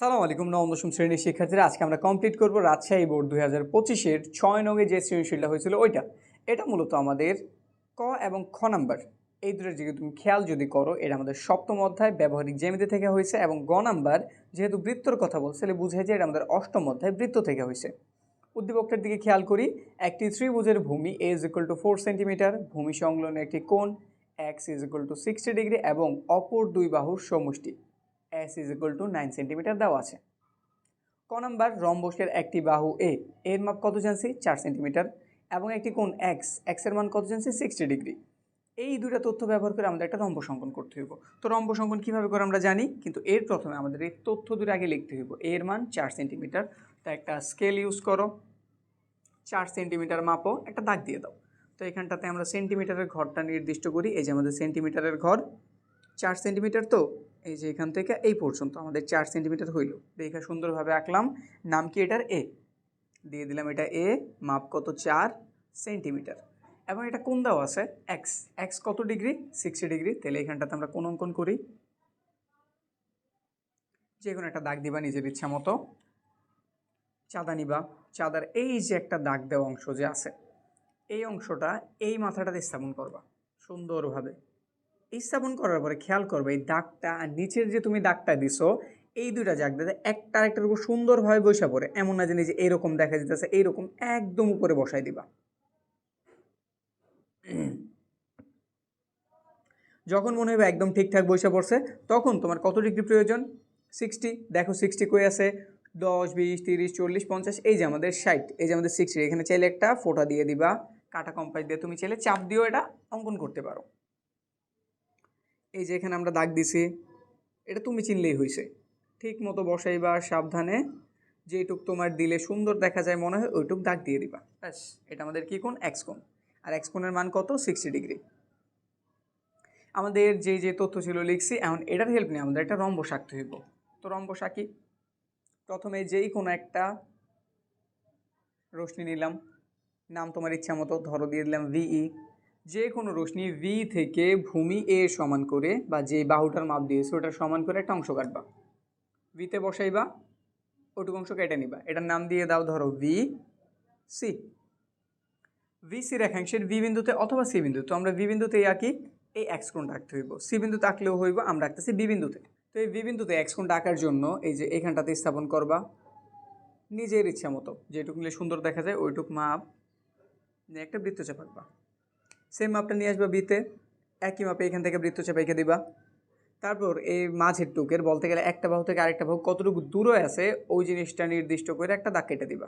সালাম আলাইকুম, নবম দশম শ্রেণির শিক্ষার্থীরা। আজকে আমরা কমপ্লিট করব রাজশাহী বোর্ড দুই হাজার পঁচিশের ছয় নগে যে সৃজনশীলটা হয়েছিল ওইটা। এটা মূলত আমাদের ক এবং খ নাম্বার। এই দুটোর দিকে তুমি খেয়াল যদি করো, এটা আমাদের সপ্তম অধ্যায়, ব্যবহারিক জ্যামিতি থেকে হয়েছে এবং গ নাম্বার যেহেতু বৃত্তর কথা বলছে, তাহলে বুঝে যে এটা আমাদের অষ্টম অধ্যায়, বৃত্ত থেকে হয়েছে। উদ্দীপকটার দিকে খেয়াল করি, একটি ত্রিভুজের ভূমি a is equal to four centimetre ভূমি সংলগ্ন একটি কোণ x is equal to sixty degree এবং অপর দুই বাহুর সমষ্টি। S is equal to nine centimetre দেওয়া আছে। ক নাম্বার, রম্বসের একটি বাহু এ এর মাপ কত জানছি চার সেন্টিমিটার এবং একটি কোণ এক্স এক্সের মান কত জানছি সিক্সটি ডিগ্রি এই দুটা তথ্য ব্যবহার করে আমাদের একটা অঙ্কন করতে হইব। তো অঙ্কন কীভাবে করে আমরা জানি? কিন্তু এর প্রথমে আমাদের এই তথ্য দুটো আগে লিখতে হইব। এর মান চার সেন্টিমিটার তা একটা স্কেল ইউজ করো। চার সেন্টিমিটার মাপো। একটা দাগ দিয়ে দাও। তো এখানটাতে আমরা সেন্টিমিটারের ঘরটা নির্দিষ্ট করি। এই যে আমাদের সেন্টিমিটারের ঘর। চার সেন্টিমিটার তো? এই যে এখান থেকে এই পর্যন্ত আমাদের চার সেন্টিমিটার হইল। দেখে সুন্দরভাবে আঁকলাম। নাম কি এটার? এ। দিয়ে দিলাম এটা এ, মাপ কত? চার সেন্টিমিটার এবং এটা কোন দেওয়া আছে? এক্স এক্স কত ডিগ্রি? Sixty degree. তাহলে এখানটাতে আমরা কোন অঙ্কন করি? যে কোনো একটা দাগ দিবা নিজের ইচ্ছা মতো। চাঁদা নিবা। চাঁদার এই যে একটা দাগ দেওয়া অংশ যে আছে, এই অংশটা এই মাথাটাতে স্থাপন করবা। সুন্দরভাবে। স্থাপন করার পরে খেয়াল করবে, এই দাগটা আর নিচের যে তুমি দাগটা দিছো, এই দুইটা দাগ দিতে একটা আরেকটার উপর সুন্দরভাবে বসা পড়ে, এমন না জানি যে এইরকম দেখা যেতেছে এইরকম একদম উপরে বসাই দিবা। যখন মনে হবে একদম ঠিকঠাক বসে পড়ছে, তখন তোমার কত ডিগ্রি প্রয়োজন? সিক্সটি দেখো সিক্সটি কই আছে? দশ, বিশ, তিরিশ, চল্লিশ, পঞ্চাশ, এই যে আমাদের ষাট, এই যে আমাদের সিক্সটি এখানে চাইলে একটা ফোটা দিয়ে দিবা, কাটা কম্পাস দিয়ে তুমি চাইলে চাপ দিয়েও এটা অঙ্কন করতে পারো। এই যে এখানে আমরা দাগ দিছি, এটা তুমি চিনলেই হয়েছে ঠিক মতো বসাইবা, সাবধানে। যেটুক তোমার দিলে সুন্দর দেখা যায়, মনে হয় ওইটুক দাগ দিয়ে দিবা। ব্যাস, এটা আমাদের কী কোন এক্স কোণ। আর এক্স কোণের মান কত? সিক্সটি ডিগ্রি আমাদের যে যে তথ্য ছিল লিখছি, এখন এটার হেল্প নিয়ে আমাদের একটা রম্বস আঁকতে হইব তো রম্বস আঁকি প্রথমে যেই কোনো একটা রশ্মি নিলাম। নাম তোমার ইচ্ছা মতো ধরো, দিয়ে দিলাম ভিই যে কোনো রশ্মি ভি থেকে ভূমি এ সমান করে বা যে বাহুটার মাপ দিয়েছে ওটার সমান করে একটা অংশ কাটবা। ভিতে বসাইবা, ওটুকু অংশ কেটে নিবা। এটার নাম দিয়ে দাও ধরো ভি সি ভি সি রেখাংশের ভি বিন্দুতে অথবা সি বিন্দু তো আমরা ভি বিন্দুতে আঁকি, এই এক্স কোণটা আঁকতে হইব। সি বিন্দুতে আঁকলেও হইব, আমরা আঁকতেছি বি বিন্দুতে। তো এই বি বিন্দুতে এক্স কোণটা আঁকার জন্য এই যে এখানটাতে স্থাপন করবা, নিজের ইচ্ছা মতো। যেটুকু নিলে সুন্দর দেখা যায়, ওইটুক মাপ নিয়ে একটা বৃত্তচাপ আঁকবা। সেম মাপটা নিয়ে আসবা বিতে একই মাপে এখান থেকে বৃত্ত বৃত্তচাপ এঁকে দিবা। তারপর এই মাঝের টুকের বলতে গেলে একটা বাহু থেকে আরেকটা বাহু কতটুকু দূরে আছে, ওই জিনিসটা নির্দিষ্ট করে একটা দাগ কেটে দিবা।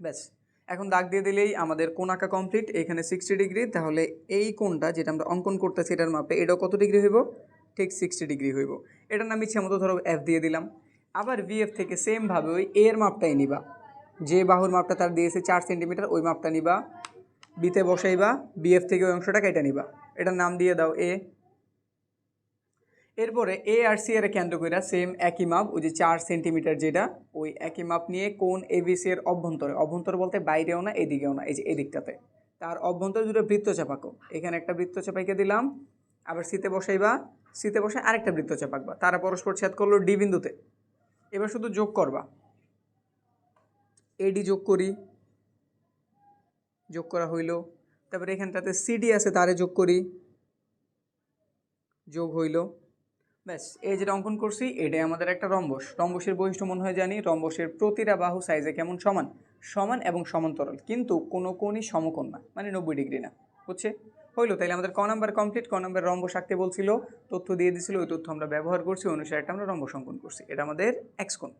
ব্যাস। এখন দাগ দিয়ে দিলেই আমাদের কোন আঁকা কমপ্লিট এখানে সিক্সটি ডিগ্রি তাহলে এই কোনটা যেটা আমরা অঙ্কন করতেছি এটার মাপে, এটাও কত ডিগ্রি হইব? ঠিক সিক্সটি ডিগ্রি হইব। এটার নাম ইচ্ছে মতো ধরো এফ দিয়ে দিলাম। আবার ভিএফ থেকে সেমভাবে ওই এর মাপটাই নিবা। যে বাহুর মাপটা তার দিয়েছে চার সেন্টিমিটার ওই মাপটা নিবা। বিতে বসাইবা, বিএফ থেকে ওই অংশটা কেটে নিবা। এটার নাম দিয়ে দাও এ। এরপরে এ আর সি এর কেন্দ্র করে সেম একই মাপ, ওই যে চার সেন্টিমিটার যেটা, ওই একই মাপ নিয়ে কোন এ এবিসি এর অভ্যন্তরে, অভ্যন্তর বলতে বাইরেও না, এদিকেও না, এই যে এদিকটাতে। তার অভ্যন্তরে দুটো বৃত্ত চাপাকো। এখানে একটা বৃত্তচাপ এঁকে দিলাম, আবার সিতে বসাইবা সিতে বসে আরেকটা বৃত্ত চাপাকবা। তারা পরস্পর ছেদ করল ডি বিন্দুতে। এবার শুধু যোগ করবা। এডি যোগ করি। যোগ করা হইল। তারপরে এখানটাতে সিডি আছে, তারে যোগ করি। যোগ হইল। ব্যাস, এই যেটা অঙ্কন করছি, এটাই আমাদের একটা রম্বস। রম্বসের বৈশিষ্ট্য মনে হয় জানি, রম্বসের প্রতিটা বাহু সাইজে কেমন সমান? সমান এবং সমান্তরাল। কিন্তু কোনো কোনই সমকোণ না মানে নব্বই ডিগ্রি না, বুঝছে? হইল, তাইলে আমাদের ক নাম্বার কমপ্লিট ক নাম্বার রম্বস আঁকতে বলছিল, তথ্য দিয়ে দিছিল, ওই তথ্য আমরা ব্যবহার করছি অনুসারে একটা আমরা রম্বস অঙ্কন করছি। এটা আমাদের এক্স কোণ।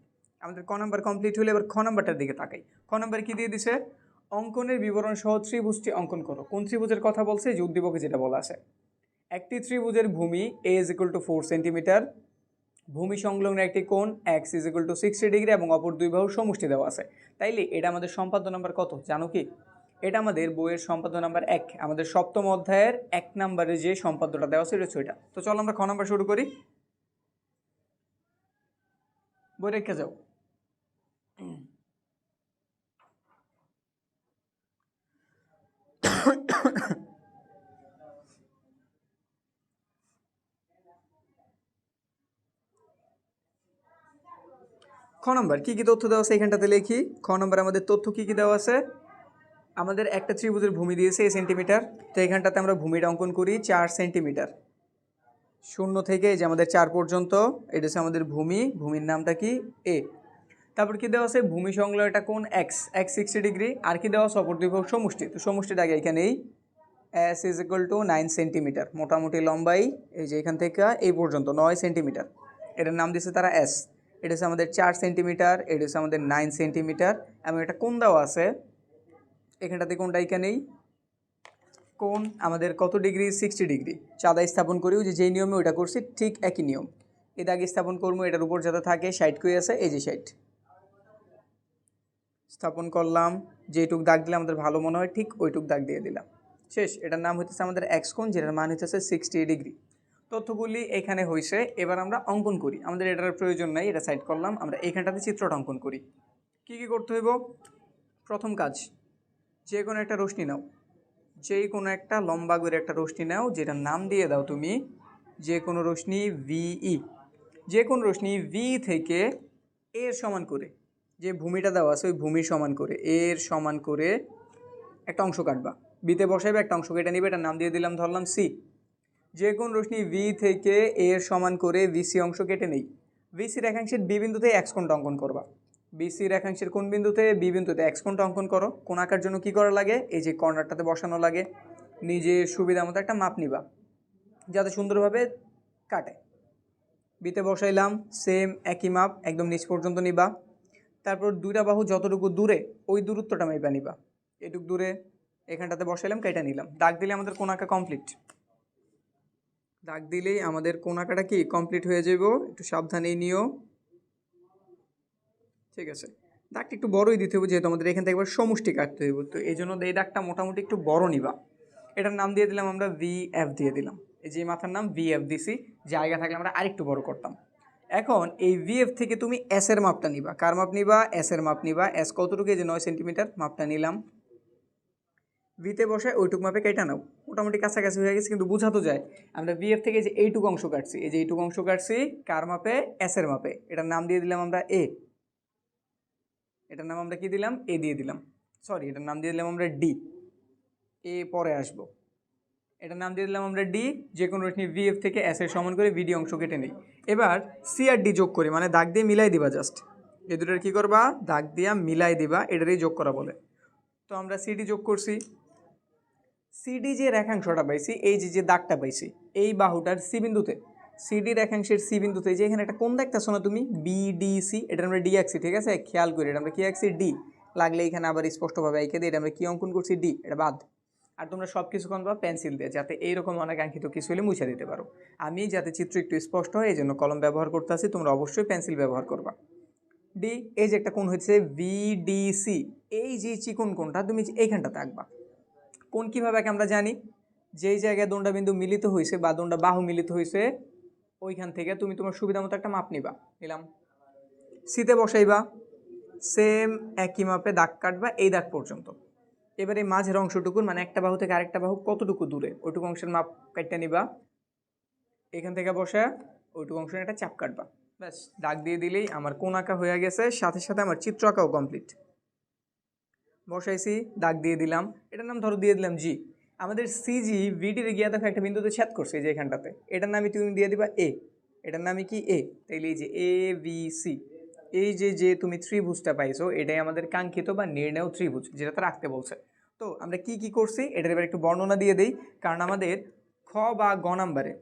আমাদের ক নাম্বার কমপ্লিট হলে এবার খ নাম্বারটার দিকে তাকাই। খ নাম্বার কী দিয়ে দিছে? অঙ্কনের বিবরণ সহ ত্রিভুজটি অঙ্কন করো। কোন ত্রিভুজের কথা বলছে? যে উদ্দীপকে যেটা বলা আছে। একটি ত্রিভুজের ভূমি a is equal to four centimetre ভূমি সংলগ্ন একটি কোণ x is equal to sixty degree এবং অপর দুই বাহুর সমষ্টি দেওয়া আছে। তাইলে এটা আমাদের সম্পাদ্য নাম্বার কত? জানো কি? এটা আমাদের বইয়ের সম্পাদ্য নাম্বার এক। আমাদের সপ্তম অধ্যায়ের এক নম্বরে যে সম্পাদ্যটা দেওয়া ছিল সেটা তো চলো আমরা খ নাম্বার শুরু করি। বই রেখে যাও। খ নম্বর, কী কী তথ্য দেওয়া আছে এখানটাতে লিখি। খ নম্বর, আমাদের তথ্য কী কী দেওয়া আছে? আমাদের একটা ত্রিভুজের ভূমি দিয়েছে, এই সেন্টিমিটার তো এখানটাতে আমরা ভূমিটা অঙ্কন করি, চার সেন্টিমিটার শূন্য থেকে যে আমাদের চার পর্যন্ত, এটা হচ্ছে আমাদের ভূমি। ভূমির নামটা কি? এ তারপর কি দেওয়া আছে? ভূমি একটা কোণ এক্স এক্স সিক্সটি ডিগ্রি আর কি দেওয়া আছে? অপর সমষ্টি। তো সমষ্টিটা আগে এখানেই s is equal to nine centimetre মোটামুটি লম্বাই, এই যে এখান থেকে এই পর্যন্ত, নয় সেন্টিমিটার এটার নাম দিয়েছে তারা এস এটা হচ্ছে আমাদের চার সেন্টিমিটার, এটা হচ্ছে আমাদের নাইন সেন্টিমিটার। এবং একটা কোন দেওয়া আছে? এখানটাতে কোনটা এখানেই কোন? আমাদের কত ডিগ্রি? Sixty degree. চাঁদা স্থাপন করি, ওই যে যেই নিয়মে ওইটা করছি, ঠিক একই নিয়ম। এ দাগে স্থাপন করব, এটার উপর যাতে থাকে সাইড কই আছে? এই যে ষাট স্থাপন করলাম, যেইটুক দাগ দিলে আমাদের ভালো মনে হয়, ঠিক ওইটুক দাগ দিয়ে দিলাম। শেষ, এটার নাম হইতেছে আমাদের এক্স কোণ, যেটার মান হইতেছে সিক্সটি ডিগ্রি। তথ্যগুলি এখানে হয়েছে এবার আমরা অঙ্কন করি। আমাদের এটার প্রয়োজন নাই, এটা সাইড করলাম। আমরা এইখানটাতে চিত্রটা অঙ্কন করি। কি কি করতে হইব? প্রথম কাজ যে কোনো একটা রশ্মি নাও। যে কোনো একটা লম্বা করে একটা রশ্মি নাও, যেটার নাম দিয়ে দাও তুমি যে কোনো রশ্মি ভিই যে কোনো রশ্মি ভি থেকে এর সমান করে, যে ভূমিটা দেওয়া আছে ওই ভূমির সমান করে এর সমান করে একটা অংশ কাটবা। বিতে বসাইবে, একটা অংশ কেটে নিবে, এটার নাম দিয়ে দিলাম, ধরলাম সি যে কোন রশ্মি ভি থেকে এর সমান করে ভিসি অংশ কেটে নেই। ভিসি রেখাংশের বি বিন্দুতে এক্স কোণটা অঙ্কন করবা। বিসি রেখাংশের কোন বিন্দুতে? বি বিন্দুতে এক্স কোণটা অঙ্কন করো। কোন আঁকার জন্য কি করা লাগে? এই যে কর্নারটাতে বসানো লাগে। নিজের সুবিধা মতো একটা মাপ নিবা। যাতে সুন্দরভাবে কাটে। বিতে বসাইলাম সেম একই মাপ, একদম নিচ পর্যন্ত নিবা। তারপর দুইটা বাহু যতটুকু দূরে, ওই দূরত্বটা মাইবা নিবা। এটুক দূরে, এখানটাতে বসাইলাম, কেটে নিলাম। দাগ দিলে আমাদের কোন আঁকা কমপ্লিট দাগ দিলেই আমাদের কোন আঁকাটা কি? কমপ্লিট হয়ে যাব একটু সাবধানেই নিও। ঠিক আছে। দাগটা একটু বড়ই দিতে হবে যেহেতু আমাদের এখান থেকে একবার সমষ্টি কাটতে হইব। তো এই জন্য এই দাগটা মোটামুটি একটু বড় নিবা। এটার নাম দিয়ে দিলাম আমরা ভি এফ দিয়ে দিলাম। এই যে মাথার নাম ভি এফ দিছি, জায়গা থাকলে আমরা আরেকটু বড় করতাম। এখন এই ভিএফ থেকে তুমি এস এর মাপটা নিবা। কার মাপ নিবা? এস এর মাপ নিবা। এস কতটুকু? যে নয় সেন্টিমিটার মাপটা নিলাম। ভিতে বসে ওইটুক মাপে কেটে নাও? মোটামুটি কাছাকাছি হয়ে গেছে, কিন্তু বোঝা তো যায়। আমরা ভিএফ থেকে যে এইটুকু অংশ কাটছি, এই যে এইটুকু অংশ কাটছি, কার মাপে? এস এর মাপে। এটার নাম দিয়ে দিলাম আমরা এ এটার নাম আমরা কি দিলাম? এ দিয়ে দিলাম। সরি এটার নাম দিয়ে দিলাম আমরা ডি এ পরে আসব। এটার নাম দিয়ে দিলাম আমরা ডি যে কোনো রশ্মি ভিএফ থেকে এস এর সমান করে ভিডি অংশ কেটে নিই। এবার সি আর ডি যোগ করি মানে দাগ দিয়ে মিলাই দিবা জাস্ট এই দুটোর কী করবা? দাগ দিয়া মিলাই দিবা, এটারই যোগ করা বলে। তো আমরা সিডি যোগ করছি। সিডি যে রেখাংশটা পাইছি, এই যে যে দাগটা পাইছি, এই বাহুটার সি বিন্দুতে। সিডি রেখাংশের সি বিন্দুতে, যে এখানে একটা কোন দেখতেছো না তুমি? বিডিসি এটা আমরা ডি আঁকছি, ঠিক আছে? খেয়াল করি, এটা আমরা কি আঁকছি? ডি লাগলে এখানে আবার স্পষ্টভাবে এঁকে দিই এটা আমরা কী অঙ্কন করছি? ডি এটা বাদ। আর তোমরা সব কিছু করবা পেন্সিল দিয়ে, যাতে এইরকম অনাকাঙ্ক্ষিত কিছু হলে মুছে দিতে পারো। আমি যাতে চিত্র একটু স্পষ্ট হয় এই জন্য কলম ব্যবহার করতে আসি তোমরা অবশ্যই পেন্সিল ব্যবহার করবা। ডি এই যে একটা কোণ হচ্ছে ভিডিসি এই যে চিকন কোণটা তুমি এইখানটাতে আঁকবা। কোন কীভাবে আমরা জানি? যেই জায়গায় দণ্ডাবিন্দু মিলিত হয়েছে বা দণ্ডা বাহু মিলিত হয়েছে ওইখান থেকে তুমি তোমার সুবিধা মতো একটা মাপ নিবা। নিলাম। সিতে বসাইবা। সেম একই মাপে দাগ কাটবা এই দাগ পর্যন্ত। এবারে মাঝের অংশটুকুর মানে একটা বাহু থেকে আরেকটা বাহু কতটুকু দূরে, ওইটুকু অংশের মাপ কাটতে নিবা। এখান থেকে বসে ওইটুকু অংশের একটা চাপ কাটবা। ব্যাস, দাগ দিয়ে দিলেই আমার কোন আঁকা হয়ে গেছে, সাথে সাথে আমার চিত্র আঁকাও কমপ্লিট বসাইছি, দাগ দিয়ে দিলাম। এটার নাম ধরো দিয়ে দিলাম জি আমাদের সিজি ভিডির গিয়া দেখো একটা বিন্দুতে ছেদ করছে এই যে এখানটাতে। এটার নামই তুমি দিয়ে দিবা এ এটার নামই কি এ তাইলে এই যে এ বি সি এই যে যে তুমি ত্রিভুজটা পাইছো, এটাই আমাদের কাঙ্ক্ষিত বা নির্ণয় ত্রিভুজ যেটা তো রাখতে বলছে। তো আমরা কি কি করছি? এটার এবার একটু বর্ণনা দিয়ে দেই। কারণ আমাদের খ বা গ নাম্বারে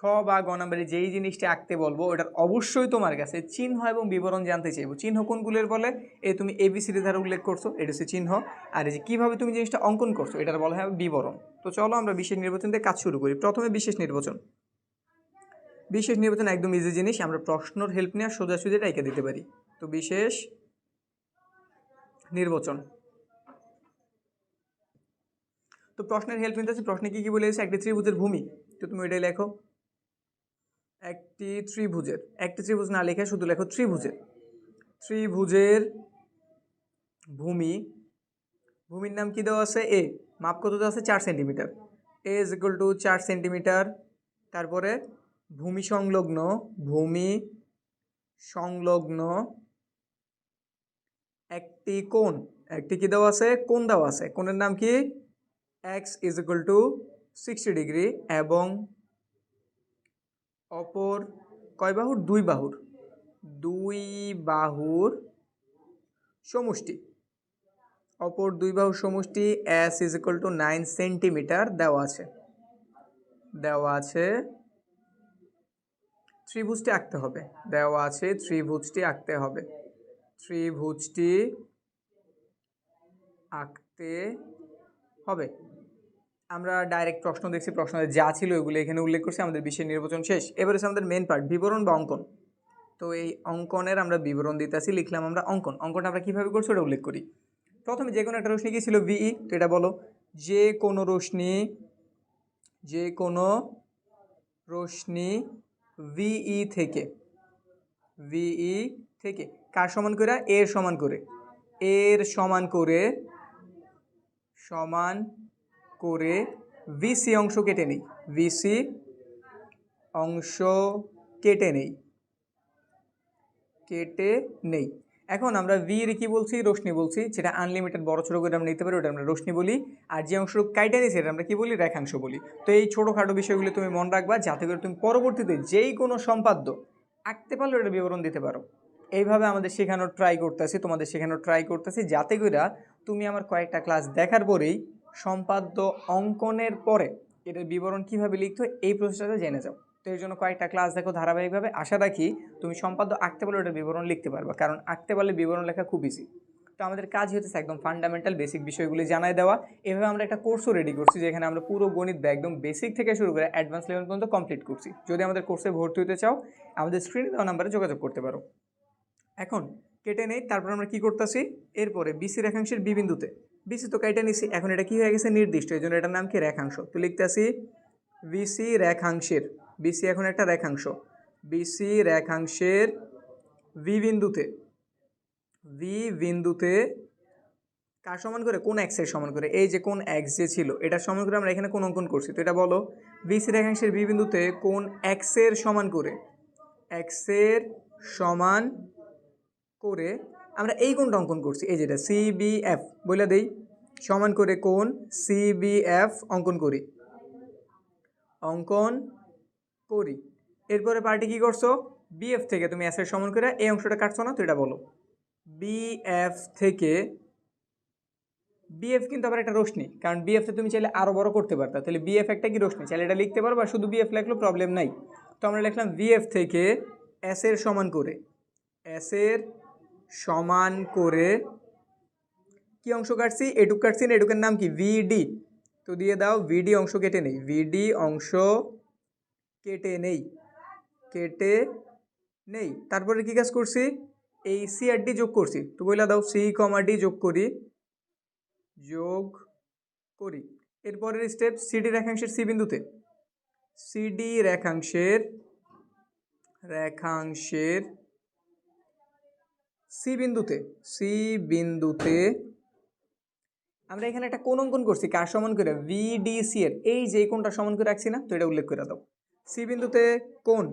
খ বা গ নাম্বারে যেই জিনিসটা আঁকতে বলব, ওটার অবশ্যই তোমার কাছে চিহ্ন এবং বিবরণ জানতে চাইব। চিহ্ন কোনগুলোর বলে? এই তুমি এবিসিডি দ্বারা উল্লেখ করছ, এটা হচ্ছে চিহ্ন। আর এই যে কীভাবে তুমি জিনিসটা অঙ্কন করছ, এটার বলা হয় বিবরণ। তো চলো আমরা বিশেষ নির্বাচন দিয়ে কাজ শুরু করি। প্রথমে বিশেষ নির্বাচন। বিশেষ নির্বাচন একদম ইজি জিনিস, আমরা প্রশ্নর হেল্প নিয়ে সোজাসুজি এটা এঁকে দিতে পারি। তো বিশেষ নির্বাচন। তো প্রশ্নের হেল্প নিতে আছে প্রশ্নে কী কী বলেছে? একটি ত্রিভুজের ভূমি। তো তুমি এটাই লেখো। একটি ত্রিভুজের, একটি ত্রিভুজ না লিখে শুধু লেখো ত্রিভুজের। ত্রিভুজের ভূমি, ভূমির নাম কি দেওয়া আছে? এ মাপ কত দেওয়া আছে? চার centimetre. A is equal to চার সেন্টিমিটার, তারপরে ভূমি সংলগ্ন ভূমি সংলগ্ন, একটি কোণ, একটি কি দেওয়া আছে? কোণ দেওয়া আছে। কোণের নাম কি? X is equal to sixty degree এবং অপর কয় বাহুর? দুই বাহুর। দুই বাহুর সমষ্টি। অপর দুই বাহুর সমষ্টি s is equal to nine centimetre দেওয়া আছে। দেওয়া আছে ত্রিভুজটি আঁকতে হবে। দেওয়া আছে ত্রিভুজটি আঁকতে হবে। ত্রিভুজটি আঁকতে হবে। আমরা ডাইরেক্ট প্রশ্ন দেখছি প্রশ্ন যা ছিল ওইগুলো এখানে উল্লেখ করছি, আমাদের বিষয় নির্বাচন শেষ। এবার হচ্ছে আমাদের মেন পার্ট বিবরণ বা অঙ্কন। তো এই অঙ্কনের আমরা বিবরণ দিতেছি, লিখলাম আমরা অঙ্কন। অঙ্কনটা আমরা কীভাবে করছি ওটা উল্লেখ করি। প্রথমে যে কোনো একটা রশ্মি কি ছিল? ভিই তো এটা বলো। যে কোনো রশ্মি, যে কোনো রশ্মি ভিই থেকে ভিই থেকে, কার সমান করে? এর সমান করে। এর সমান করে, সমান করে ভিসি অংশ কেটে নেই। ভিসি অংশ কেটে নেই। কেটে নেই। এখন আমরা ভি এর কি বলছি? রশ্মি বলছি। যেটা আনলিমিটেড বড় ছোটো করে আমরা নিতে পারি, ওটা আমরা রশ্মি বলি। আর যে অংশ কাইটে নিই, সেটা আমরা কি বলি? রেখাংশ বলি। তো এই ছোটোখাটো বিষয়গুলো তুমি মনে রাখবা, যাতে করে তুমি পরবর্তীতে যেই কোনো সম্পাদ্য আঁকতে পারলে ওটা বিবরণ দিতে পারো। এইভাবে আমাদের শেখানোর ট্রাই করতেছি, তোমাদের শেখানোর ট্রাই করতেছি, যাতে করে তুমি আমার কয়েকটা ক্লাস দেখার পরেই সম্পাদ্য অঙ্কনের পরে এটার বিবরণ কীভাবে লিখতে হয়, এই প্রসেসটা জেনে যাও। তো এর জন্য কয়েকটা ক্লাস দেখো ধারাবাহিকভাবে। আশা রাখি তুমি সম্পাদ্য আঁকতে পারলে ওটার বিবরণ লিখতে পারবা, কারণ আঁকতে পারলে বিবরণ লেখা খুব ইজি তো আমাদের কাজ হতেছে একদম ফান্ডামেন্টাল বেসিক বিষয়গুলি জানাই দেওয়া। এভাবে আমরা একটা কোর্সও রেডি করছি, যেখানে আমরা পুরো গণিত একদম বেসিক থেকে শুরু করে অ্যাডভান্স লেভেল পর্যন্ত কমপ্লিট করছি। যদি আমাদের কোর্সে ভর্তি হতে চাও, আমাদের স্ক্রিনে দেওয়া নাম্বারে যোগাযোগ করতে পারো। এখন কেটে নেই, তারপর আমরা কি করতেছি? এরপরে বিসি রেখাংশের বি বিন্দুতে বিসি তো কেটে নিছি, এখন এটা কি হয়ে গেছে নির্দিষ্ট, এই জন্য এটার নাম কি রেখাংশ? তো লিখতেছি বিসি রেখাংশের, বিসি এখন একটা রেখাংশ, বিসি রেখাংশের ভি বিন্দুতে ভি বিন্দুতে কার সমান করে? কোন এক্সের সমান করে? এই যে কোন এক্স যে ছিল এটা সমান করে আমরা এখানে কোন অঙ্কন করছি? তো এটা বলো, বিসি রেখাংশের বি বিন্দুতে কোন এক্সের সমান করে? এক্সের সমান করে আমরা এই কোনটা অঙ্কন করছি, এই যেটা সিবিএফ বলে দেই, সমান করে কোন সিবিএফ অঙ্কন করি। অঙ্কন করি। এরপরে পার্টি কি করছ? বিএফ থেকে তুমি এসের সমান করে এই অংশটা কাটছো না, তো এটা বলো। বিএফ থেকে বিএফ কিন্তু আবার একটা রশ্মি, কারণ বিএফটা তুমি চাইলে আরও বড় করতে পারতা। তাহলে বিএফ একটা কি রশ্মি? চাইলে এটা লিখতে পারবা শুধু বিএফ লিখলেও প্রবলেম নাই। তো আমরা লিখলাম বিএফ থেকে এস এর সমান করে এস এর সমান করে কি অংশ কাটছি? এটুক কাটছি না, এটুকের নাম কি? ভিডি। তো দিয়ে দাও, ভিডি অংশ কেটে নেই। ভিডি অংশ কেটে নেই। কেটে নেই। তারপরে কি কাজ করছি? এই সি আর ডি যোগ করছি। তো বইলা দাও, সি কমা ডি যোগ করি। যোগ করি। এরপরের স্টেপ সিডি রেখাংশের সি বিন্দুতে। সিডি রেখাংশের রেখাংশের সি বিন্দুতে সি বিন্দুতে আমরা এখানে একটা কোন অঙ্কন করছি, কার সমান করে? ভিডিসি এর। এই যে কোনটা সমান করে রাখছি না, তো এটা উল্লেখ করে দাও। সি বিন্দুতে কোন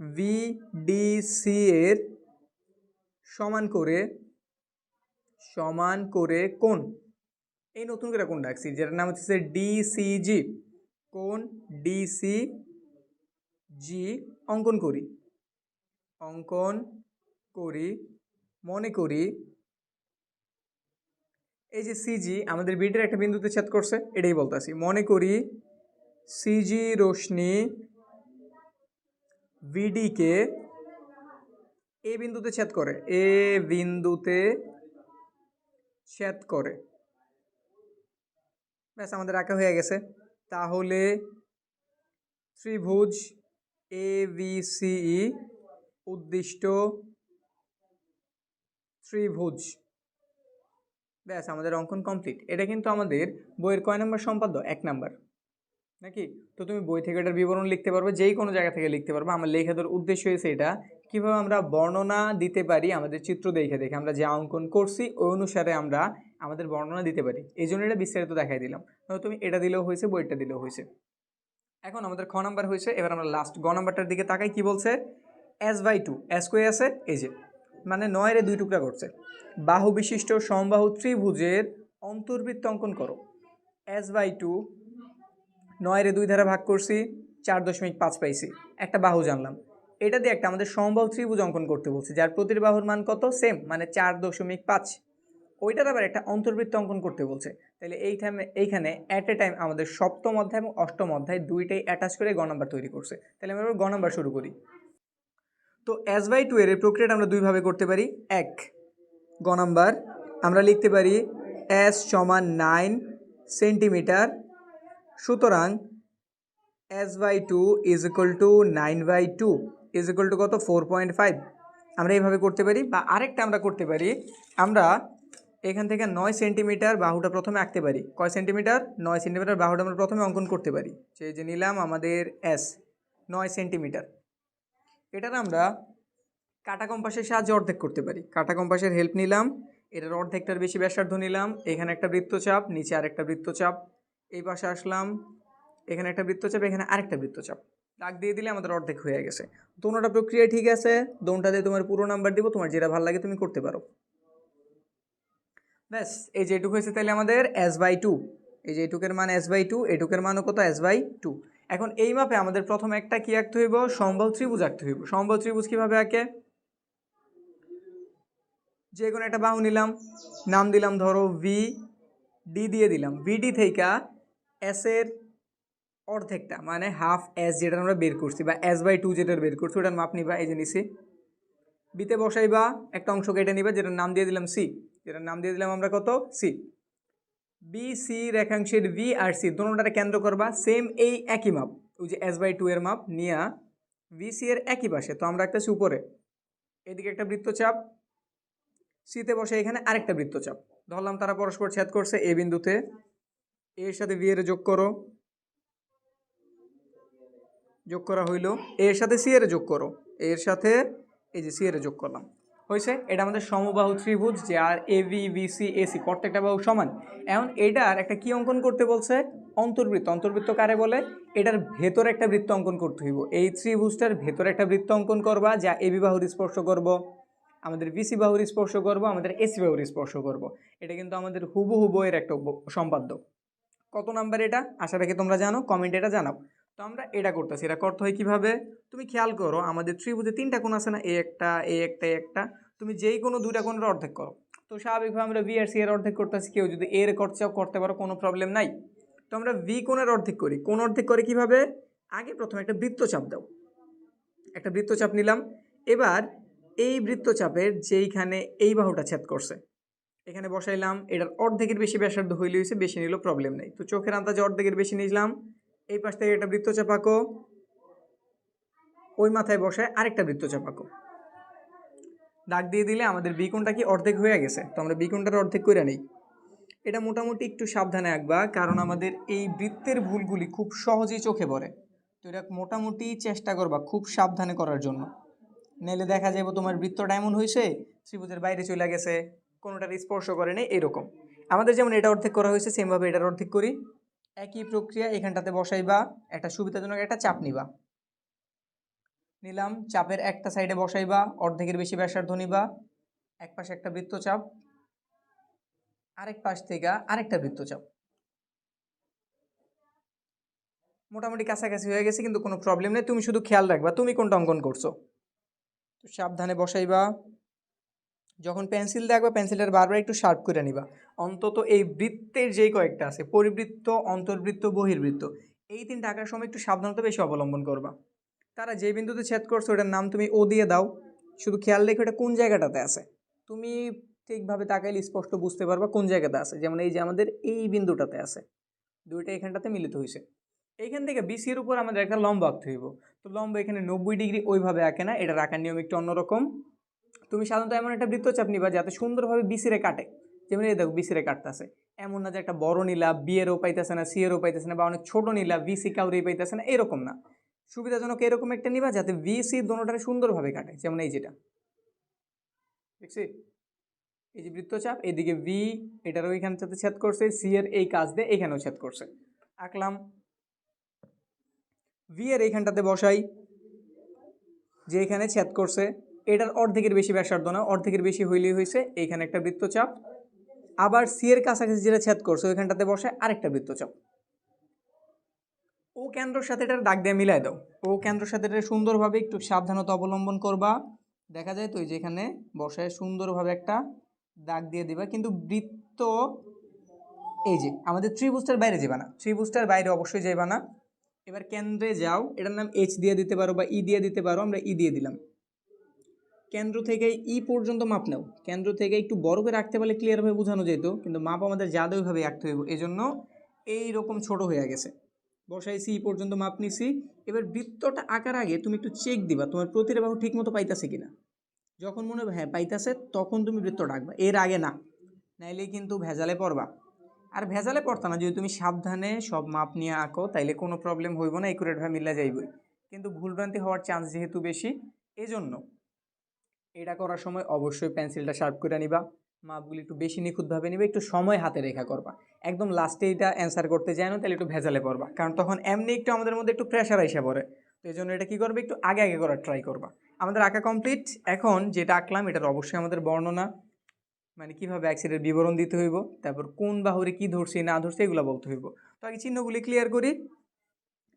ভিডিসি এর সমান করে সমান করে কোন এই নতুন করে কোন রাখছি, যেটার নাম হচ্ছে ডিসিজি কোন ডিসি জি অঙ্কন করি। অঙ্কন করি মনে করি এই যে সিজি আমাদের বিটের একটা বিন্দুতে ছেদ করছে, এটাই বলতেছি। মনে করি সিজি রশ্মি ভিডিকে এ বিন্দুতে ছেদ করে এ বিন্দুতে ছেদ করে। ব্যাস, আমাদের আঁকা হয়ে গেছে। তাহলে ত্রিভুজ এ বি সিই উদ্দিষ্ট ত্রিভুজ। ব্যাস, আমাদের অঙ্কন কমপ্লিট এটা কিন্তু আমাদের বইয়ের কয় নম্বর সম্পাদ্য? এক নাম্বার। নাকি? তো তুমি বই থেকে এটার বিবরণ লিখতে পারবে, যেই কোনো জায়গা থেকে লিখতে পারবে। আমার লেখা লেখাদের উদ্দেশ্য হয়েছে এটা, কীভাবে আমরা বর্ণনা দিতে পারি আমাদের চিত্র দেখে দেখে। আমরা যা অঙ্কন করছি, ওই অনুসারে আমরা আমাদের বর্ণনা দিতে পারি। এই জন্য এটা বিস্তারিত দেখাই দিলাম। তুমি এটা দিলেও হয়েছে, বইটা দিলেও হয়েছে। এখন আমাদের খ নাম্বার হয়েছে, এবার আমরা লাস্ট গ নাম্বারটার দিকে তাকাই, কি বলছে? এস বাই টু এস কয়ে আছে, এই যে। মানে নয়ের দুই টুকরা করছে। বাহু বিশিষ্ট সমবাহু ত্রিভুজের অন্তর্বৃত্ত অঙ্কন করো। এস বাই টু নয়ের দুই ধারা ভাগ করছি, চার দশমিক পাঁচ পাইছি। একটা বাহু জানলাম। এটা দিয়ে একটা আমাদের সমবাহু ত্রিভুজ অঙ্কন করতে বলছি। যার প্রতিটি বাহুর মান কত? সেম মানে চার দশমিক পাঁচ। ওইটার আবার একটা অন্তর্বৃত্ত অঙ্কন করতে বলছে। তাহলে এই টাইমে এইখানে অ্যাট এ টাইম আমাদের সপ্তম অধ্যায় এবং অষ্টম অধ্যায় দুইটাই অ্যাটাচ করে গ নাম্বার তৈরি করছে। তাহলে আমরা গ নাম্বার শুরু করি। তো এস বাই টু এর প্রক্রিয়াটা আমরা দুইভাবে করতে পারি। এক, গ নাম্বার, আমরা লিখতে পারি এস সমান নাইন সেন্টিমিটার সুতরাং s by two is equal to nine by two is equal to কত? ফোর পয়েন্ট ফাইভ আমরা এইভাবে করতে পারি বা আরেকটা আমরা করতে পারি, আমরা এখান থেকে নয় সেন্টিমিটার বাহুটা প্রথমে আঁকতে পারি। কয় সেন্টিমিটার নয় সেন্টিমিটার বাহুটা আমরা প্রথমে অঙ্কন করতে পারি। সেই যে নিলাম আমাদের এস নয় সেন্টিমিটার এটার আমরা কাটা কম্পাসের সাহায্যে অর্ধেক করতে পারি। কাটা কম্পাসের হেল্প নিলাম, এটার অর্ধেকটার বেশি ব্যাসার্ধ নিলাম, এখানে একটা বৃত্তচাপ, নিচে আরেকটা বৃত্তচাপ, এই পাশে আসলাম, এখানে একটা বৃত্তচাপ, এখানে আরেকটা বৃত্তচাপ। দাগ দিয়ে দিলে আমাদের অর্ধেক হয়ে গেছে। দোনোটা প্রক্রিয়া ঠিক আছে দোনটা দিয়ে তোমার পুরো নাম্বার দিব, তোমার যেটা ভালো লাগে তুমি করতে পারো। ব্যাস, এই যে এটুকু হয়েছে তাহলে আমাদের এস বাই টু এই যে এটুকের মান এস বাই টু এটুকের মানও কত? এস বাই টু এখন এই মাপে আমাদের প্রথম একটা কি আঁকতে হইব? সম্ভব ত্রিভুজ আঁকতে হইব। সম্ভব ত্রিভুজ কীভাবে আঁকে? যে কোনো একটা বাহু নিলাম, নাম দিলাম ধরো ভি ডি দিয়ে দিলাম। ভিডি থেকে এর অর্ধেকটা মানে হাফ এস যেটা আমরা বের করছি, বা এস বাই টু যেটা বের করছি, ওটার মাপ নিবা, এই যে নিছি। বিতে বসাইবা, একটা অংশ কেটে নিবা, যেটার নাম দিয়ে দিলাম সি যেটার নাম দিয়ে দিলাম আমরা কত? সি বি সি রেখাংশের ভি আর সি দোনোটারে কেন্দ্র করবা সেম এই একই মাপ ওই যে এস বাই টু এর মাপ নিয়া ভি সি এর একই পাশে। তো আমরা একটা উপরে। এদিকে একটা বৃত্তচাপ সিতে বসে এখানে আরেকটা বৃত্তচাপ। ধরলাম তারা পরস্পর ছেদ করছে এ বিন্দুতে। এর সাথে ভি এর যোগ করো। যোগ করা হইল। এর সাথে সি এর যোগ করো। এর সাথে এই যে সি এর যোগ করলাম। হয়েছে। এটা আমাদের সমবাহু ত্রিভুজ, যে আর A B B, C AC প্রত্যেকটা বাহু সমান। এখন এটার একটা কি অঙ্কন করতে বলছে? অন্তর্বৃত্ত। অন্তর্বৃত্ত কারে বলে? এটার ভেতরে একটা বৃত্ত অঙ্কন করতে হইব। এই ত্রিভুজটার ভেতরে একটা বৃত্ত অঙ্কন করবা, যা এ, বি বাহুর স্পর্শ করব। আমাদের বিসি বাহুর স্পর্শ করব, আমাদের এসি বাহুর স্পর্শ করব। এটা কিন্তু আমাদের হুবহু বইয়ের একটা সম্পাদ্য। কত নাম্বার এটা? আশা রাখি তোমরা জানো, কমেন্ট এটা জানাও। তো আমরা এটা করতেছি, এটা করতে হয় কীভাবে? তুমি খেয়াল করো, আমাদের ত্রিভুজে তিনটা কোণ আছে না? এ একটা এ একটা এ একটা। তুমি যেই কোনো দুইটা কোণের অর্ধেক করো। তো স্বাভাবিকভাবে আমরা ভি আর সি এর অর্ধেক করতেছি, কেউ যদি এর করতে চাও করতে পারো, কোনো প্রবলেম নাই। তো আমরা ভি কোণের অর্ধেক করি। কোন অর্ধেক করে কীভাবে? আগে প্রথমে একটা বৃত্তচাপ দাও। একটা বৃত্তচাপ নিলাম। এবার এই বৃত্তচাপের যেইখানে এই বাহুটা ছেদ করছে, এখানে বসাইলাম। এটার অর্ধেকের বেশি ব্যাসার্ধ হইলে হয়েছে বেশি নিলেও প্রবলেম নেই। তো চোখের আন্দাজে অর্ধেকের বেশি নিলাম। এই পাশ থেকে একটা বৃত্তচাপ আঁকো ওই মাথায় বসায় আরেকটা বৃত্তচাপ আঁকো দাগ দিয়ে দিলে আমাদের বিকোণটা কি অর্ধেক হয়ে গেছে? তো আমরা বিকোণটার অর্ধেক করে নেই। এটা মোটামুটি একটু সাবধানে আঁকবা, কারণ আমাদের এই বৃত্তের ভুলগুলি খুব সহজেই চোখে পড়ে। তো এটা মোটামুটি চেষ্টা করবা খুব সাবধানে করার জন্য। নাইলে দেখা যাবে তোমার বৃত্তটা এমন হয়েছে ত্রিভুজের বাইরে চলে গেছে, কোনোটার স্পর্শ করে নেই, এরকম। আমাদের যেমন এটা অর্ধেক করা হয়েছে, সেমভাবে এটার অর্ধেক করি। একই প্রক্রিয়া এখানটাতে বসাইবা, একটা সুবিধাজনক একটা চাপ নিবা। নিলাম, চাপের একটা সাইডে বসাইবা, অর্ধেকের বেশি ব্যাসার্ধ নিবা, এক পাশে একটা বৃত্তচাপ আরেক পাশ থেকে আরেকটা বৃত্তচাপ মোটামুটি কাছাকাছি হয়ে গেছে, কিন্তু কোনো প্রবলেম নেই, তুমি শুধু খেয়াল রাখবা তুমি কোনটা অঙ্কন করছ। সাবধানে বসাইবা যখন পেন্সিল দেখবা, পেন্সিলের বারবার একটু শার্প করে নিবা। অন্তত এই বৃত্তের যেই কয়েকটা আছে, পরিবৃত্ত, অন্তর্বৃত্ত, বহির্বৃত্ত, এই তিন আঁকার সময় একটু সাবধানতা বেশি অবলম্বন করবা। তারা যে বিন্দুতে ছেদ করছে, ওটার নাম তুমি ও দিয়ে দাও। শুধু খেয়াল রেখে ওটা কোন জায়গাটাতে আছে। তুমি ঠিকভাবে তাকাইলে স্পষ্ট বুঝতে পারবা কোন জায়গাতে আছে। যেমন এই যে আমাদের এই বিন্দুটাতে আছে। দুইটা এখানটাতে মিলিত হয়েছে এইখান থেকে বিসির উপর আমাদের একটা লম্ব আঁকতে হইব। তো লম্ব এখানে নব্বই ডিগ্রি ওইভাবে আঁকে না এটা রাখার নিয়ম একটু অন্যরকম। তুমি সাধারণত এমন একটা বৃত্তচাপ নিবা যাতে সুন্দরভাবে বিসিরে কাটে। যেমন এই দেখো বিসিরে কাটতেছে। এমন না যে একটা বড় নিলা, বিয়েরও পাইতেছে না সি এরও পাইতেছে না বা অনেক ছোট নিলা ভি সি কাউরেই পাইতেছে না, এরকম না। সুবিধাজনক এরকম একটা নিবা যাতে ভি সি দোনোটারে সুন্দরভাবে কাটে, যেমন এই যেটা। দেখছি? এই যে বৃত্তচাপ, এদিকে ভি, এটারও ওইখান সাথে ছেদ করছে সি এর এই কাজ দিয়ে এখানেও ছেদ করছে। আঁকলাম। ভি এর এইখানটাতে বসাই, যে এখানে ছেদ করছে। এটার অর্ধেকের বেশি ব্যাসার্ধ না, অর্ধেকের বেশি হইলেই হয়েছে এইখানে একটা বৃত্তচাপ। আবার সি এর কাছাকাছি যেটা ছেদ করছে, ওইখানটাতে বসে আরেকটা বৃত্তচাপ। ও কেন্দ্রর সাথে এটার দাগ দিয়ে মিলাই দাও। ও কেন্দ্রর সাথে এটা সুন্দরভাবে একটু সাবধানতা অবলম্বন করবা। দেখা যায় তো এই যে এখানে বসায় সুন্দরভাবে একটা দাগ দিয়ে দিবা, কিন্তু বৃত্ত এই যে আমাদের ত্রিভুজটার বাইরে যাবা না, ত্রিভুজটার বাইরে অবশ্যই যাইবা না। এবার কেন্দ্রে যাও, এটার নাম এইচ দিয়ে দিতে পারো বা ই দিয়ে দিতে পারো, আমরা ই দিয়ে দিলাম। কেন্দ্র থেকে ই পর্যন্ত মাপ নাও। কেন্দ্র থেকে একটু বড় করে রাখতে পারলে ক্লিয়ারভাবে বোঝানো যেত, কিন্তু মাপ আমাদের যাদবভাবে রাখতে হইব। এই জন্য এইরকম ছোট হয়ে গেছে। বসাইছি ই পর্যন্ত মাপ নিছি। এবার বৃত্তটা আঁকার আগে তুমি একটু চেক দিবা, তোমার প্রতিটা বাহু ঠিক মতো পাইতাছে কিনা। যখন মনে হবে হ্যাঁ পাইতাছে, তখন তুমি বৃত্ত ডাকবা এর আগে না, নাইলে কিন্তু ভেজালে পড়বা। আর ভেজালে পড়তা না, যদি তুমি সাবধানে সব মাপ নিয়ে আঁকো, তাইলে কোনো প্রবলেম হইব না একুরেটভাবে মিলা যাইবই। কিন্তু ভুলভ্রান্তি হওয়ার চান্স যেহেতু বেশি, এজন্য এটা করার সময় অবশ্যই পেন্সিলটা শার্প করে নিবা। মাপগুলি একটু বেশি নিখুঁতভাবে নিবে, একটু সময় হাতে রেখা করবা। একদম লাস্টে এটা অ্যান্সার করতে যায় না, তাহলে একটু ভেজালে পড়বা। কারণ তখন এমনি একটু আমাদের মধ্যে একটু প্রেশার আইসা পড়ে। তো এই জন্য এটা কী করবে? একটু আগে আগে করার ট্রাই করবা। আমাদের আঁকা কমপ্লিট এখন যেটা আঁকলাম, এটার অবশ্যই আমাদের বর্ণনা। মানে কীভাবে অ্যাক্সিডেন্টের বিবরণ দিতে হইব, তারপর কোন বাহুরে কী ধরছে, না ধরছে, এগুলো বলতে হইব। তো আগে চিহ্নগুলি ক্লিয়ার করি।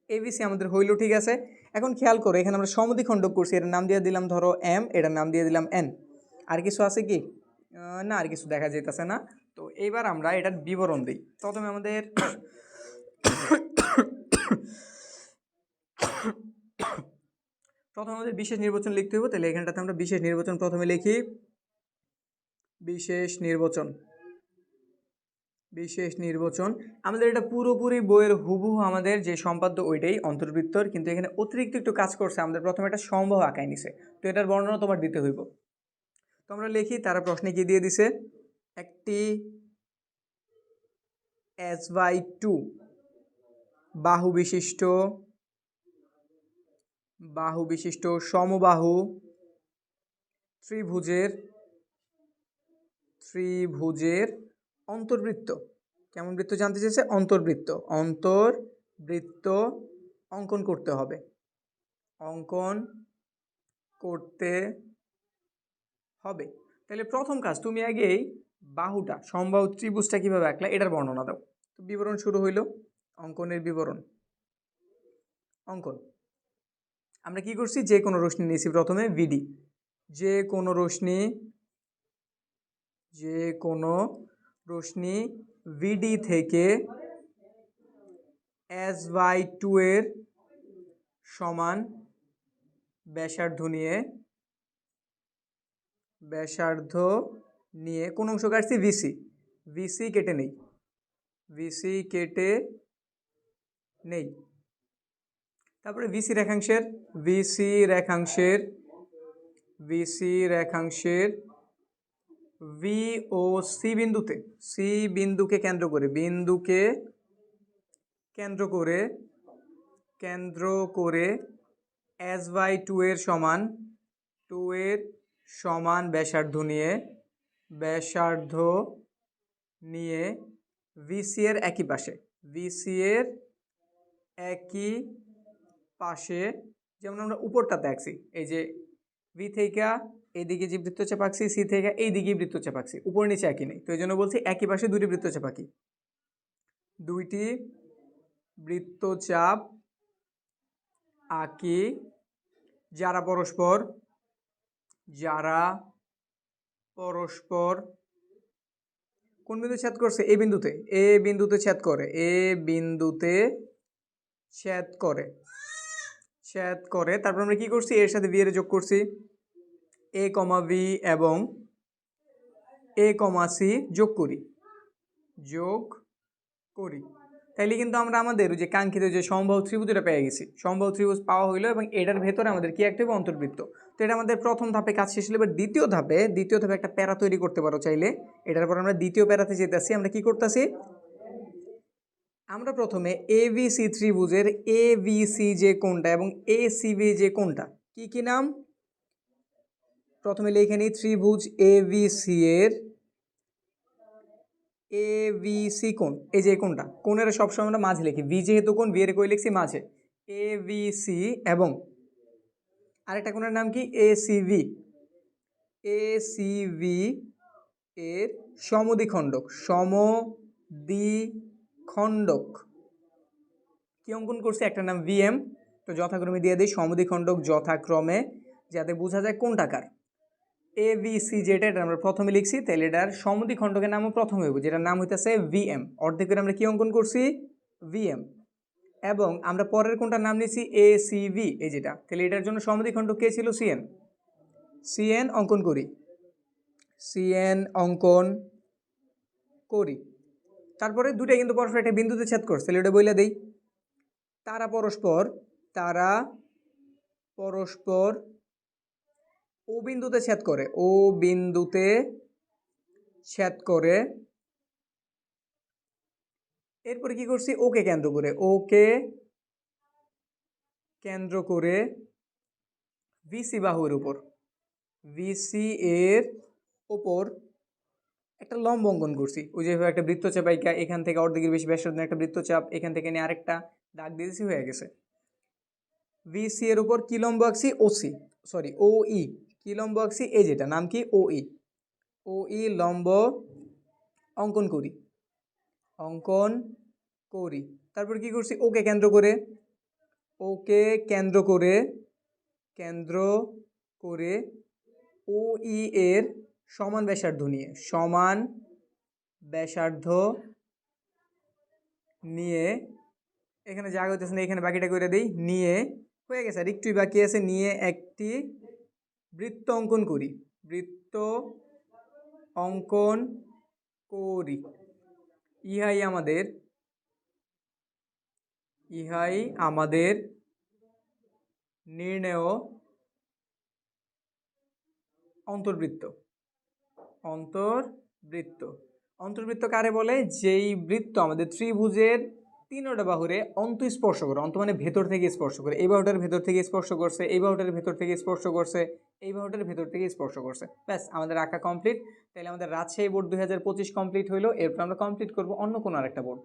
এবিসি আমাদের হইল ঠিক আছে। এখন খেয়াল করো, এখানে আমরা সমদ্বিখণ্ডক করছি, এটার নাম দিয়ে দিলাম ধরো এম এটার নাম দিয়ে দিলাম এন আর কিছু আছে কি? না, আর কিছু দেখা যাইতেছে না। তো এইবার আমরা এটার বিবরণ দিই। প্রথমে আমাদের প্রথমে আমাদের বিশেষ নির্বাচন লিখতে হবে তাহলে এখানটাতে আমরা বিশেষ নির্বাচন প্রথমে লিখি। বিশেষ নির্বাচন। বিশেষ নির্বাচন। আমাদের এটা পুরোপুরি বইয়ের হুবহু আমাদের যে সম্পাদ্য, ওইটাই অন্তর্বৃত্তর। কিন্তু এখানে অতিরিক্ত একটু কাজ করছে। আমাদের প্রথমে একটা সম্ভব আঁকায় নিছে। তো এটার বর্ণনা তোমার দিতে হইব। তো আমরা লিখি, তারা প্রশ্নে কি দিয়ে দিছে? একটি এস বাই টু বাহু বিশিষ্ট বাহু বিশিষ্ট সমবাহু ত্রিভুজের ত্রিভুজের অন্তর্বৃত্ত। কেমন বৃত্ত জানতে চেয়েছে? অন্তর্বৃত্ত। অন্তর্বৃত্ত অঙ্কন করতে হবে। অঙ্কন করতে হবে। তাহলে প্রথম কাজ, তুমি আগেই বাহুটা, সমবাহু ত্রিভুজটা কীভাবে আঁকলা এটার বর্ণনা দাও। তো বিবরণ শুরু হইল। অঙ্কনের বিবরণ। অঙ্কন। আমরা কি করছি? যে কোনো রশ্মি নিয়েছি প্রথমে ভিডি যে কোনো রশ্মি, যে কোনো রশ্মি ভিডি থেকে এস বাই টু এর সমান ব্যাসার্ধ নিয়ে ব্যাসার্ধ নিয়ে, কোন অংশ কাটছি? ভিসি ভিসি কেটে নেই ভিসি কেটে নেই। তারপরে ভিসি রেখাংশের ভিসি রেখাংশের ভিসি রেখাংশের ভি ও সি বিন্দুতে সি বিন্দুকে কেন্দ্র করে, বিন্দুকে কেন্দ্র করে কেন্দ্র করে এস বাই টু এর সমান টু এর সমান ব্যাসার্ধ নিয়ে ব্যাসার্ধ নিয়ে ভিসি এর একই পাশে ভিসি এর একই পাশে, যেমন আমরা উপরটাতে আঁকছি, এই যে ভি থেকে এইদিকে যে বৃত্তচাপ আঁকছি, সি থেকে এই দিকে বৃত্তচাপ আঁকছি, উপর নিচে একই নেই। তো এই জন্য বলছি একই পাশে দুটি বৃত্তচাপ আঁকি। দুইটি বৃত্তচাপ আঁকি যারা পরস্পর যারা পরস্পর কোন বিন্দু ছেদ করছে? এ বিন্দুতে এ বিন্দুতে ছেদ করে, এ বিন্দুতে ছেদ করে ছেদ করে, তারপর আমরা কি করছি? এর সাথে বিয়ের যোগ করছি। এ কমা বি এবং এ কমা সি যোগ করি। যোগ করি। তাইলে কিন্তু আমরা আমাদের যে কাঙ্ক্ষিত যে সম্ভব ত্রিভুজটা পেয়ে গেছি। সম্ভব ত্রিভুজ পাওয়া হইল এবং এটার ভেতরে আমাদের কি একটা হবে? অন্তর্বৃত্ত? তো এটা আমাদের প্রথম ধাপে কাজ শেষ হলো এবার দ্বিতীয় ধাপে দ্বিতীয় ধাপে একটা প্যারা তৈরি করতে পারো চাইলে। এটার পর আমরা দ্বিতীয় প্যারাতে যেতেছি, আমরা কি করতেছি? আমরা প্রথমে এ সি ত্রিভুজের এ সি যে কোনটা এবং এ সিবি যে কোনটা কি কি নাম? প্রথমে লিখে নিই ত্রিভুজ এ সি এর এ সি কোণ। এই যে কোণটা, কোণের সবসময় আমরা মাঝে লিখি। ভি যেহেতু কোণ বি এর কই লিখছি? মাঝে। এ সি এবং আরেকটা কোণের নাম কি? A CB A C B এর সমদ্বিখণ্ডক সমদ্বিখণ্ডক। কি অঙ্কন করছে? একটা নাম ভিএম তো যথাক্রমে দিয়ে দিই সমদ্বিখণ্ডক যথাক্রমে, যাতে বোঝা যায় কোনটাকার এ বি সি যেটা এটা আমরা প্রথমে লিখছি তাহলে এটার সমদ্বিখণ্ডকের নামও প্রথমে হইব, যেটার নাম হইতেছে ভিএম অর্ধেকের আমরা কি অঙ্কন করছি? ভিএম এবং আমরা পরের কোনটার নাম নিয়েছি এ সি ভি এই যেটা। তাহলে এটার জন্য সমদ্বিখণ্ডক কে ছিল? সিএন সিএন অঙ্কন করি। সিএন অঙ্কন করি। তারপরে দুটাই কিন্তু পরস্পর একটা বিন্দুতে ছেদ করছে তাহলে ওটা বইলা দেই। তারা পরস্পর তারা পরস্পর ও বিন্দুতে ছেদ করে, ও বিন্দুতে ছেদ করে, এরপরে কি করছি? ওকে কেন্দ্র করে, ওকে কেন্দ্র করে ভিসি বাহুর উপর ভিসি এর ওপর একটা লম্ব অঙ্কন করছি। ওই যেভাবে একটা বৃত্তচাপ আইকা, এখান থেকে অর্ধেকের বেশি ব্যাসার্ধ একটা বৃত্তচাপ, এখান থেকে নিয়ে আরেকটা দাগ দিয়েছি হয়ে গেছে। ভিসি এর উপর কি লম্ব আঁকছি? ওসি সরি ও ই কি লম্ব আঁকছি এই যেটা, নাম কি? ও ই ও ই লম্ব অঙ্কন করি। অঙ্কন করি। তারপর কি করছি? ওকে কেন্দ্র করে। ওকে কেন্দ্র করে কেন্দ্র করে ও ই এর সমান ব্যাসার্ধ নিয়ে, সমান ব্যাসার্ধ নিয়ে, এখানে জায়গা হইতেছে না, এখানে বাকিটা করে দিই, নিয়ে, হয়ে গেছে। আর একটুই বাকি আছে, নিয়ে একটি বৃত্ত অঙ্কন করি। বৃত্ত অঙ্কন করি। ইহাই আমাদের ইহাই আমাদের নির্ণেয় অন্তর্বৃত্ত। অন্তর্বৃত্ত। অন্তর্বৃত্ত কারে বলে? যেই বৃত্ত আমাদের ত্রিভুজের তিনটা বাহুরে অন্ত স্পর্শ করে, অন্ত মানে ভেতর থেকে স্পর্শ করে। এই বাহুটার ভেতর থেকে স্পর্শ করছে, এই বাহুটার ভেতর থেকে স্পর্শ করছে, এই বাহুটার ভেতর থেকে স্পর্শ করছে। ব্যাস, আমাদের আঁকা কমপ্লিট তাহলে আমাদের রাজশাহী বোর্ড দুই হাজার পঁচিশ কমপ্লিট হইল, এরপর আমরা কমপ্লিট করব অন্য কোনো আরেকটা বোর্ড